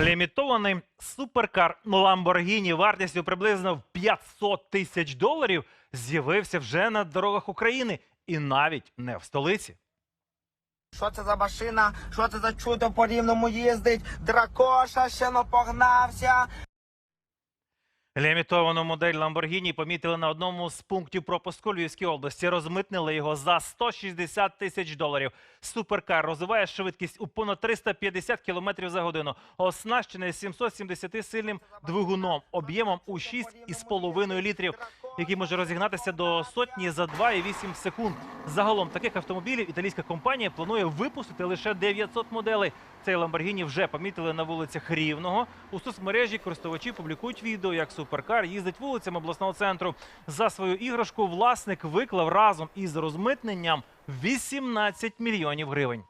Лімітований суперкар Lamborghini вартістю приблизно в 500 тисяч доларів з'явився вже на дорогах України і навіть не в столиці. Що це за машина? Що це за чудо по рівному їздить? Дракоша ще не погнався. Лімітовану модель Lamborghini помітили на одному з пунктів пропуску Львівської області. Розмитнили його за 160 тисяч доларів. Суперкар розвиває швидкість у понад 350 км за годину. Оснащений 770-сильним двигуном об'ємом у 6,5 літрів, який може розігнатися до сотні за 2,8 секунд. Загалом таких автомобілів італійська компанія планує випустити лише 900 моделей. Цей Lamborghini вже помітили на вулицях Рівного. У соцмережі користувачі публікують відео, як суперкар їздить вулицями обласного центру. За свою іграшку власник виклав разом із розмитненням 18 мільйонів гривень.